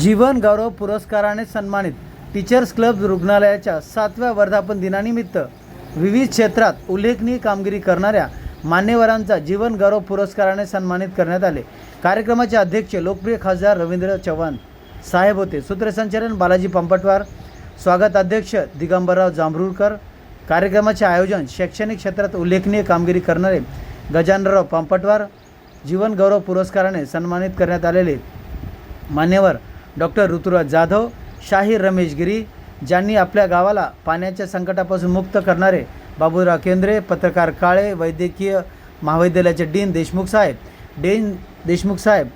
जीवन गौरव पुरस्काराने सन्मानित teachers club रुग्णालयाच्या सातव्या वर्धापन दिनानिमित्त विविध क्षेत्रात उल्लेखनीय कामगिरी करणाऱ्या मान्यवरांचा जीवन गौरव पुरस्काराने सन्मानित करण्यात आले. कार्यक्रमाचे अध्यक्ष लोकप्रिय खासदार रवींद्र चव्हाण साहेब होते. सूत्रसंचालन बालाजी पंपटवार स्वागत अध्यक्ष दिगंबरराव जांभरूरकर कार्यक्रमाचे आयोजन शैक्षणिक क्षेत्रात उल्लेखनीय कामगिरी करणारे गजानराव पंपटवार जीवन गौरव पुरस्काराने सन्मानित करण्यात आलेले मान्यवर डॉक्टर ऋतुराज जाधव शाहीर रमेश गिरी ज्यांनी आपल्या गावाला पाण्याच्या संकटापासून मुक्त करणारे बाबूराव केंद्रे पत्रकार काळे वैद्यकीय महाविद्यालयाचे डीन देशमुख साहेब. डीन देशमुख साहेब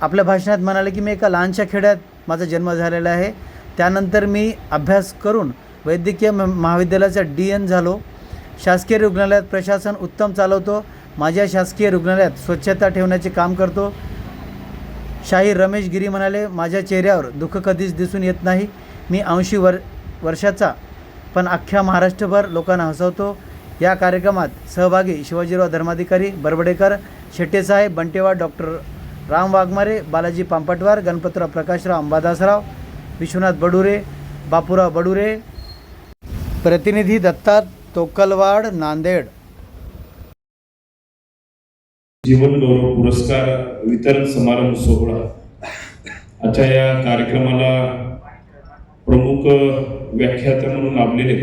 आपल्या भाषणात म्हणाले की मी एका लहानशा खेड्यात माझा जन्म झालेला आहे. त्यानंतर मी अभ्यास करून वैद्यकीय म- महाविद्यालयाचा डी एन झालो. शासकीय रुग्णालयात प्रशासन उत्तम चालवतो. माझ्या शासकीय रुग्णालयात स्वच्छता ठेवण्याचे काम करतो. शाहीर रमेश गिरी म्हणाले माझ्या चेहऱ्यावर दुःख कधीच दिसून येत नाही. मी ऐंशी वर वर्षाचा पण अख्ख्या महाराष्ट्रभर लोकांना हसवतो. या कार्यक्रमात सहभागी शिवाजीराव धर्माधिकारी बरबडेकर शेट्टेसाहेब बंटेवाड डॉक्टर राम वाघमारे बालाजी पांपटवार गणपतराव प्रकाशराव अंबादासराव विश्वनाथ बडुरे बापूराव बडुरे प्रतिनिधी दत्ता तोकलवाड नांदेड जीवन गौरव पुरस्कार वितरण समारंभ सोहळा. आजच्या या कार्यक्रमाला प्रमुख व्याख्याता म्हणून लाभलेले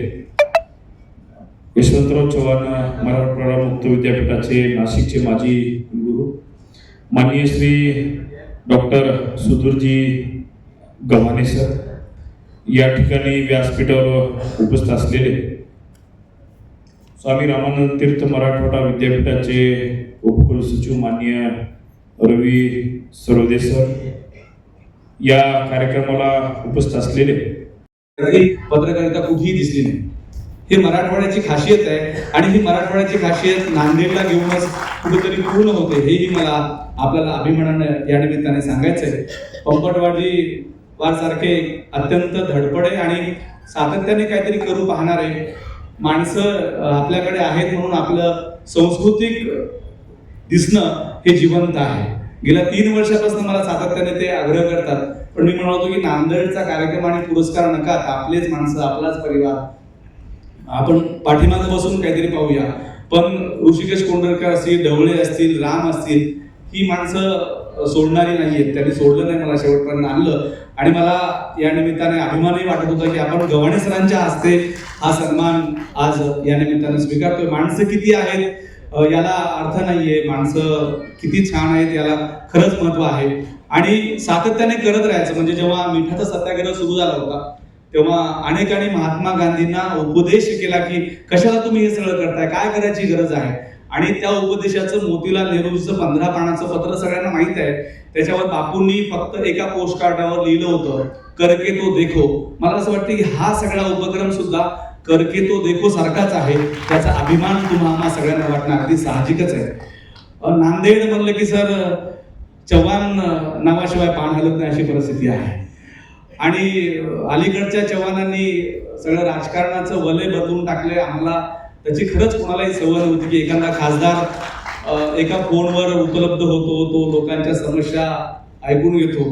यशवंतराव चव्हाण मराठवाडा मुक्त विद्यापीठाचे नाशिकचे माजी गुरु माननीय श्री डॉक्टर सुधीरजी गव्हाणे सर या ठिकाणी व्यासपीठावर उपस्थित असलेले स्वामी रामानंद तीर्थ मराठवाडा विद्यापीठाचे उपकुल सचिव मान्य रवी सरोदे सर या कार्यक्रमाला उपस्थित असलेले. पत्रकारिता कुठेही दिसली नाही. हे मराठवाड्याची खासियत आहे आणि ही मराठवाड्याची खासियत नांदेडला घेऊनच कुठेतरी पूर्ण होते हेही मला आपल्याला अभिमानानं या निमित्ताने सांगायचं आहे पंपटवाडी वारसारखे अत्यंत धडपडे आणि सातत्याने काहीतरी करू पाहणारे माणसं आपल्याकडे आहेत म्हणून आपलं सांस्कृतिक दिसणं हे जिवंत आहे. गेल्या तीन वर्षापासून मला सातत्याने ते आग्रह करतात पण मी म्हणतो की नांदेडचा कार्यक्रम आणि पुरस्कार नका आपलेच माणसं आपलाच परिवार. आपण पाठीमागे बसून काहीतरी पाहूया. पण ऋषिकेश कोंडरकर असतील ढवळे असतील राम असतील ही माणसं सोडणारी सोडणारी नाहीयेत. त्यांनी सोडलं नाही मला शेवटपर्यंत आणलं. आणि मला या निमित्ताने अभिमानही वाटत होता की आपण गव्हाणे सरांच्या हस्ते हा सन्मान आज या निमित्ताने स्वीकारतोय. माणसं किती आहेत? याला अर्थ नाहीये. माणसं किती छान आहेत याला खरंच महत्त्व आहे. आणि सातत्याने करत राहायचं. म्हणजे जेव्हा मिठाचा सत्याग्रह सुरू झाला होता तेव्हा अनेकांनी महात्मा गांधींना उपदेश केला की कशाला तुम्ही हे सगळं करताय? काय करायची गरज आहे? आणि त्या उपदेशाचं मोतीलाल नेहरूचं पंधरा पानाचं पत्र सगळ्यांना माहीत आहे. त्याच्यावर बापूंनी फक्त एका पोस्ट कार्डावर लिहिलं होतं करके तो देखो. मला असं वाटतं की हा सगळा उपक्रम सुद्धा करके तो देखो सारखाच आहे. त्याचा अभिमान तुम्हाला सगळ्यांना वाटणं अगदी साहजिकच आहे. नांदेड म्हणलं की सर चव्हाण नावाशिवाय पान हलत नाही अशी परिस्थिती आहे. आणि अलीकडच्या चव्हाणांनी सगळं राजकारणाचं वलय बदलून टाकले आम्हाला त्याची खरंच कोणालाही सवय नव्हती की एखादा खासदार एका फोनवर उपलब्ध होतो तो लोकांच्या समस्या ऐकून घेतो.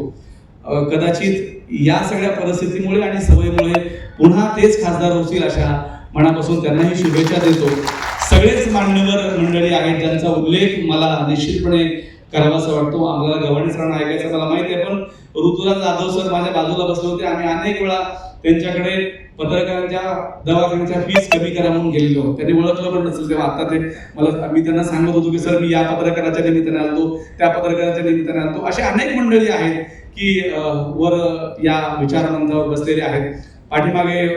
कदाचित या सगळ्या परिस्थितीमुळे आणि सवयीमुळे पुन्हा तेच खासदार होतील अशा मनापासून त्यांनाही शुभेच्छा देतो. सगळेच मान्यवर मंडळी आहेत ज्यांचा उल्लेख मला निश्चितपणे करावासा वाटतो आम्हाला गव्हाणे सरांना ऐकायचं मला माहिती आहे पण ऋतुराज जाधव सर माझ्या बाजूला बसले होते. आम्ही अनेक वेळा त्यांच्याकडे पत्रकारांच्या दवाखान्याच्या फीस कमी करा म्हणून गेलेलो. त्यांनी ओळखलं पण नसेल तेव्हा. आता ते मला मी त्यांना सांगत होतो की सर मी या पत्रकाराच्या निमित्ताने आलतो त्या पत्रकाराच्या निमित्ताने आलतो. असे अनेक मंडळी आहेत की वर या विचारमंचावर बसलेले आहेत. पाठीमागे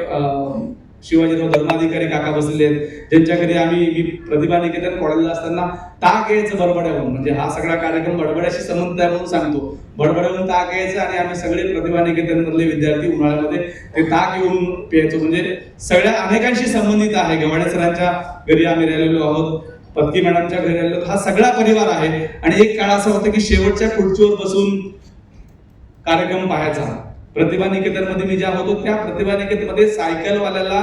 शिवाजीराव धर्माधिकारी काका बसलेले आहेत. ज्यांच्या घरी आम्ही मी प्रतिभा निकेतन कॉलेजला असताना ताक यायचं बडबड्यावरून. म्हणजे हा सगळा कार्यक्रम बडबड्याशी संबंध आहे म्हणून सांगतो. बडबड्यावरून ताक यायचं आणि आम्ही सगळे प्रतिभा निकेतन मधले विद्यार्थी उन्हाळ्यामध्ये ते ताक येऊन प्यायचो. म्हणजे सगळ्या अनेकांशी संबंधित आहे. गव्हाणे सरांच्या घरी आम्ही राहिलेलो आहोत. पत्की मॅडमच्या घरी राहिलो हा सगळा परिवार आहे. आणि एक काळ असं होतं की शेवटच्या खुर्चीवर बसून कार्यक्रम पाहायचा. प्रतिभा निकेतनमध्ये मी ज्या होतो त्या प्रतिभा निकेतनमध्ये सायकलवाल्याला